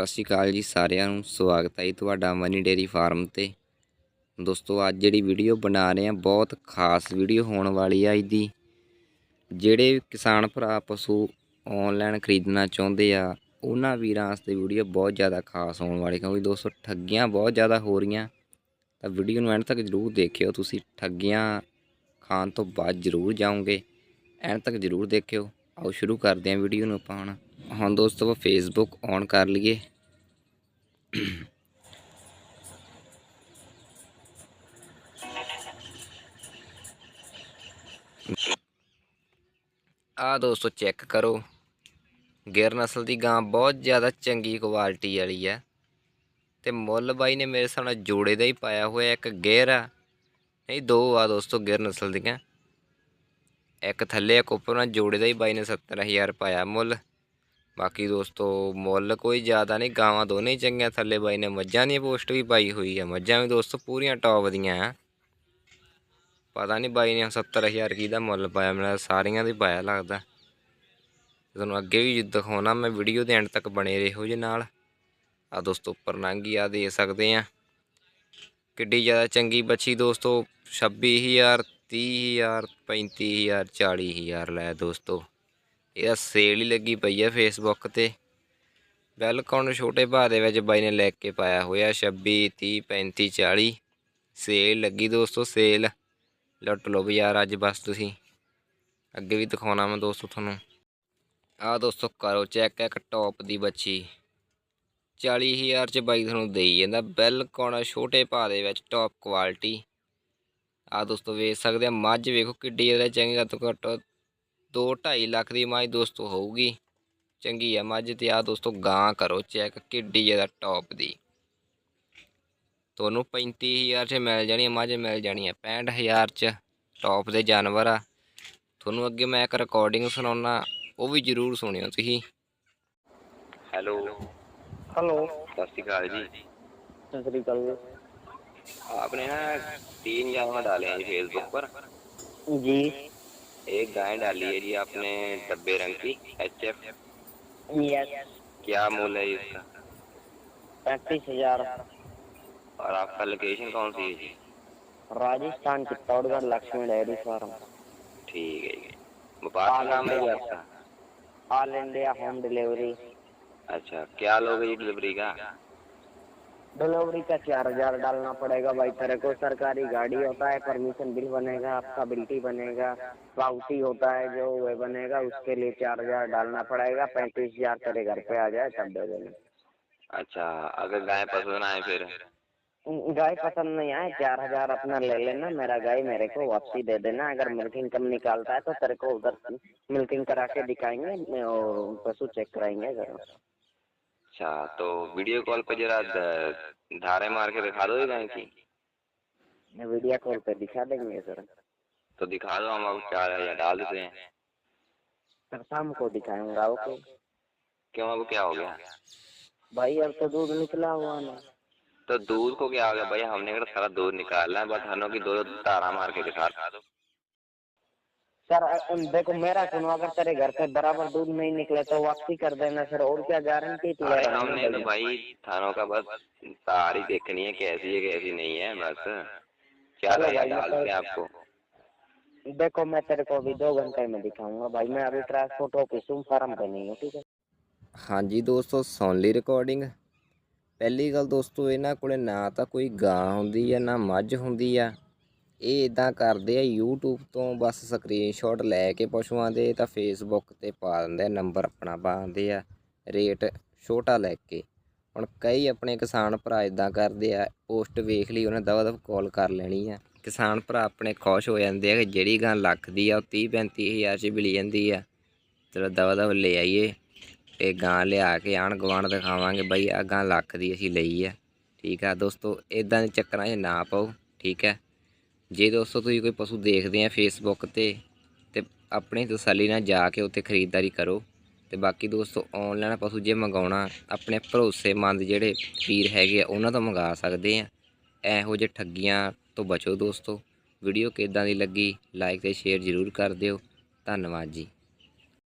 ਸਤਿ ਸ਼੍ਰੀ ਅਕਾਲ ਜੀ ਸਾਰਿਆਂ ਨੂੰ, ਸਵਾਗਤ ਹੈ ਜੀ ਤੁਹਾਡਾ ਮਨੀ ਡੇਰੀ ਫਾਰਮ ਤੇ। ਦੋਸਤੋ, ਅੱਜ ਜਿਹੜੀ ਵੀਡੀਓ ਬਣਾ ਰਹੇ ਹਾਂ, ਬਹੁਤ ਖਾਸ ਵੀਡੀਓ ਹੋਣ ਵਾਲੀ ਆ ਅੱਜ ਦੀ ਜਿਹੜੇ ਕਿਸਾਨ ਭਰਾ ਪਸ਼ੂ ਆਨਲਾਈਨ ਖਰੀਦਣਾ ਚਾਹੁੰਦੇ ਆ, ਉਹਨਾਂ ਵੀਰਾਂ ਵਾਸਤੇ ਵੀਡੀਓ ਬਹੁਤ ਜ਼ਿਆਦਾ ਖਾਸ ਹੋਣ ਵਾਲੀ, ਕਿਉਂਕਿ ਦੋਸਤੋ ਠੱਗੀਆਂ ਬਹੁਤ ਜ਼ਿਆਦਾ ਹੋ ਰਹੀਆਂ। ਤਾਂ ਵੀਡੀਓ ਨੂੰ ਐਂਡ ਤੱਕ ਜ਼ਰੂਰ ਦੇਖਿਓ, ਤੁਸੀਂ ਠੱਗੀਆਂ ਖਾਣ ਤੋਂ ਬਾਅਦ ਜ਼ਰੂਰ ਜਾਓਗੇ। ਐਂਡ ਤੱਕ ਜ਼ਰੂਰ ਦੇਖਿਓ। ਆਓ ਸ਼ੁਰੂ ਕਰਦੇ ਹਾਂ ਵੀਡੀਓ ਨੂੰ ਆਪਾਂ ਹੁਣ। ਹੁਣ ਦੋਸਤੋ, ਆਪਾਂ ਫੇਸਬੁੱਕ ਔਨ ਕਰ ਲਈਏ। ਆ ਦੋਸਤੋ ਚੈੱਕ ਕਰੋ। ਗਿਰ ਨਸਲ ਦੀ ਗਾਂ ਬਹੁਤ ਜ਼ਿਆਦਾ ਚੰਗੀ ਕੁਆਲਿਟੀ ਵਾਲੀ ਆ। ਤੇ ਮੁੱਲ ਬਾਈ ਨੇ ਮੇਰੇ ਸਾਹਮਣੇ ਜੋੜੇ ਦਾ ਹੀ ਪਾਇਆ ਹੋਇਆ, ਇੱਕ ਗੇਰ ਆ। ਨਹੀਂ, ਦੋ ਆ ਦੋਸਤੋ ਗਿਰ ਨਸਲ ਦੀਆਂ। ਇੱਕ ਥੱਲੇ ਇੱਕ ਉੱਪਰ ਨਾਲ ਜੋੜੇ ਦਾ ਹੀ ਬਾਈ ਨੇ 70000 ਪਾਇਆ ਮੁੱਲ। ਬਾਕੀ ਦੋਸਤੋ, ਮੁੱਲ ਕੋਈ ਜ਼ਿਆਦਾ ਨਹੀਂ, ਗਾਵਾਂ ਦੋਨੇ ਹੀ ਚੰਗੀਆਂ, ਥੱਲੇ ਬਾਈ ਨੇ ਮੱਝਾਂ ਦੀ ਪੋਸਟ ਵੀ ਪਾਈ ਹੋਈ ਆ। ਮੱਝਾਂ ਵੀ ਦੋਸਤੋ ਪੂਰੀਆਂ ਟੌਪ ਦੀਆਂ ਆ। ਪਤਾ ਨਹੀਂ ਬਾਈ ਨੇ 70000 ਕੀ ਦਾ ਮੁੱਲ ਪਾਇਆ ਮੈਨੂੰ ਸਾਰੀਆਂ ਦੀ ਪਾਇਆ ਲੱਗਦਾ। ਤੁਹਾਨੂੰ ਅੱਗੇ ਵੀ ਦਿਖਾਉਣਾ, ਮੈਂ ਵੀਡੀਓ ਦੇ ਐਂਡ ਤੱਕ ਬਣੇ ਰਹੋ ਜੀ ਨਾਲ। ਆ ਦੋਸਤੋ ਉੱਪਰ ਨੰਗੀ ਆ ਦੇ ਸਕਦੇ ਆ। ਕਿੱਡੀ ਜ਼ਿਆਦਾ ਚੰਗੀ ਬੱਚੀ ਦੋਸਤੋ 26000 30000 35000 40000 ਲੈ ਦੋਸਤੋ। ਇਹਦਾ ਸੇਲ ਹੀ ਲੱਗੀ ਪਈ ਹੈ ਫੇਸਬੁੱਕ ਤੇ। ਬਿਲਕੁਲ ਛੋਟੇ ਭਾਅ ਦੇ ਵਿੱਚ ਬਾਈ ਨੇ ਲੈ ਕੇ ਪਾਇਆ ਹੋਇਆ 26 30 35 40 ਸੇਲ ਲੱਗੀ ਦੋਸਤੋ ਸੇਲ ਲੁੱਟ ਲਓ ਬਾਜ਼ਾਰ ਅੱਜ ਬਸ ਤੁਸੀਂ। ਅੱਗੇ ਵੀ ਦਿਖਾਉਣਾ ਮੈਂ ਦੋਸਤੋ ਤੁਹਾਨੂੰ। ਆਹ ਦੋਸਤੋ ਕਰੋ ਚੈੱਕ ਇੱਕ ਟੌਪ ਦੀ ਬੱਚੀ। 40000 ਚ ਬਾਈ ਤੁਹਾਨੂੰ ਦੇਈ ਜਾਂਦਾ। ਬਿਲਕੁਲ ਛੋਟੇ ਭਾਅ ਦੇ ਵਿੱਚ ਟੌਪ ਕੁਆਲਿਟੀ ਆ ਦੋਸਤੋ ਵੇਖ ਸਕਦੇ ਆ, ਮੱਝ ਵੇਖੋ ਕਿੱਡੀ ਇਹਦਾ ਚੰਗੀ, ਘੱਟੋ ਘੱਟ 2 2.5 ਲੱਖ ਦੀ ਮੱਝ ਦੋਸਤੋ ਹੋਊਗੀ। ਚੰਗੀ ਆ ਮੱਝ ਤੇ ਆ ਦੋਸਤੋ ਗਾਂ ਕਰੋ ਚੈੱਕ ਕਿੱਡੀ ਜ਼ਿਆਦਾ ਟੌਪ ਦੀ। ਤੁਹਾਨੂੰ 35000 ਚ ਮਿਲ ਜਾਣੀ ਮੱਝ ਮਿਲ ਜਾਣੀ ਹੈ 65000 ਚ ਟੌਪ ਦੇ ਜਾਨਵਰ ਆ। ਤੁਹਾਨੂੰ ਅੱਗੇ ਮੈਂ ਇੱਕ ਰਿਕਾਰਡਿੰਗ ਸੁਣਾਉਣਾ ਉਹ ਵੀ ਜ਼ਰੂਰ ਸੁਣਿਓ ਤੁਸੀਂ। ਹੈਲੋ। ਹੈਲੋ। ਸਤਿ ਸ਼੍ਰੀ ਅਕਾਲ ਜੀ। ਸਤਿ ਸ਼੍ਰੀ ਆਪਨੇ ਨਾ 3000 ਜਾਨਵਰ ਡਾਲੇ ਜੀ ਫੇਸਬੁੱਕ ਪਰ। ਜੀ। एक गाय डाली है जी आपने डब्बे रंग की एच एफ यस क्या मूल्य है इसका पैंतीस हजार और आपका लोकेशन कौन सी है जी राजस्थान चित्तौड़गढ़ लक्ष्मी डेयरी फार्म ठीक है जी व्यापार का नाम है जी आपका ऑल इंडिया होम डिलीवरी अच्छा क्या लोगे जी डिलीवरी का डिलीवरी का चार हज़ार डालना पड़ेगा भाई तेरे को सरकारी गाड़ी होता है परमिशन बिल बनेगा आपका बिल्टी बनेगा पाउटी होता है जो वह बनेगा उसके लिए चार हज़ार डालना पड़ेगा पैंतीस हज़ार तेरे घर पे आ जाए तब दे देना अच्छा अगर गाय पसंद आए फिर गाय पसंद नहीं आए चार हज़ार अपना ले लेना मेरा गाय मेरे को वापसी दे देना अगर मिल्किंग कम निकालता है तो तेरे को उधर मिल्किंग करा के दिखाएँगे और पशु चेक कराएँगे घर। अच्छा तो वीडियो कॉल पे जरा धारे मार के दिखा दो गाय की? वीडियो कॉल पे दिखा देंगे सर तो दिखा दो हम आपको चार हज़ार डाल देते हैं। सर शाम को दिखाऊँगा ओके? क्यों अब क्या हो गया? भाई अब तो दूध निकला हुआ ना। तो दूध को क्या हो गया? भैया हमने सारा दूध निकालना है बस हनों की दो तारा मार के दिखा दो। सर अ- देखो मेरा सुनो अगर तेरे घर पे बराबर दूध नहीं निकले तो वापसी कर देना सर और क्या गारंटी तू अरे है हमने तो भाई थानों का बस तार ही देखनी है कैसी है कैसी नहीं है बस क्या चलो भैया भाई, डाल तो- के आपको देखो मैं तेरे को अभी दो घंटे में दिखाऊंगा भाई मैं अभी ट्रांसपोर्ट ऑफिस हूँ फार्म पे नहीं हूँ ठीक है ਹਾਂਜੀ ਦੋਸਤੋ ਸੁਣ ਲਈ ਰਿਕਾਰਡਿੰਗ ਪਹਿਲੀ ਗੱਲ ਦੋਸਤੋ ਇਹਨਾਂ ਕੋਲੇ ਨਾ ਤਾਂ ਕੋਈ ਗਾਂ ਹੁੰਦੀ ਆ ਨਾ ਮੱਝ ਹੁੰਦੀ ਆ ਇਹ ਇਦਾਂ ਕਰਦੇ ਆ YouTube ਤੋਂ ਬਸ ਸਕਰੀਨਸ਼ਾਟ ਲੈ ਕੇ ਪਸ਼ੂਆਂ ਦੇ ਤਾਂ Facebook ਤੇ ਪਾ ਦਿੰਦੇ ਆ ਨੰਬਰ ਆਪਣਾ ਪਾ ਦਿੰਦੇ ਆ ਰੇਟ ਛੋਟਾ ਲੈ ਕੇ। ਹੁਣ ਕਈ ਆਪਣੇ ਕਿਸਾਨ ਭਰਾ ਇਦਾਂ ਕਰਦੇ ਆ ਪੋਸਟ ਵੇਖ ਲਈ, ਉਹਨੇ ਦਵਾ ਦਵ ਕਾਲ ਕਰ ਲੈਣੀ ਆ। ਕਿਸਾਨ ਭਰਾ ਆਪਣੇ ਖੁਸ਼ ਹੋ ਜਾਂਦੇ ਆ ਕਿ ਜਿਹੜੀ ਗਾਂ ਲੱਖ ਦੀ ਆ, ਉਹ 30 35 ਹਜ਼ਾਰ 'ਚ ਮਿਲ ਜਾਂਦੀ ਆ। ਚਲੋ ਦਵਾ ਦਵ ਲੈ ਆਈਏ ਤੇ ਗਾਂ ਲਿਆ ਕੇ ਆਣ ਗਵਾਂਢ ਦਿਖਾਵਾਂਗੇ, ਬਈ ਆ ਗਾਂ ਲੱਖ ਦੀ ਅਸੀਂ ਲਈ ਆ। ਠੀਕ ਆ ਦੋਸਤੋ ਇਦਾਂ ਦੇ ਚੱਕਰਾਂ 'ਚ ਨਾ ਪਾਓ, ਠੀਕ ਹੈ ਜੇ ਦੋਸਤੋ ਤੁਸੀਂ ਕੋਈ ਪਸ਼ੂ ਦੇਖਦੇ ਆ ਫੇਸਬੁੱਕ ਤੇ ਤੇ ਆਪਣੀ ਤਸੱਲੀ ਨਾਲ ਜਾ ਕੇ ਉੱਥੇ ਖਰੀਦਦਾਰੀ ਕਰੋ। ਤੇ ਬਾਕੀ ਦੋਸਤੋ ਆਨਲਾਈਨ ਪਸ਼ੂ ਜੇ ਮੰਗਾਉਣਾ ਆਪਣੇ ਭਰੋਸੇਮੰਦ ਜਿਹੜੇ ਵੀਰ ਹੈਗੇ ਆ, ਉਹਨਾਂ ਤੋਂ ਮੰਗਾ ਸਕਦੇ ਆ। ਇਹੋ ਜਿਹੇ ਠੱਗੀਆਂ ਤੋਂ ਬਚੋ ਦੋਸਤੋ। ਵੀਡੀਓ ਕਿੱਦਾਂ ਦੀ ਲੱਗੀ ਲਾਈਕ ਤੇ ਸ਼ੇਅਰ ਜ਼ਰੂਰ ਕਰ ਦਿਓ। ਧੰਨਵਾਦ ਜੀ।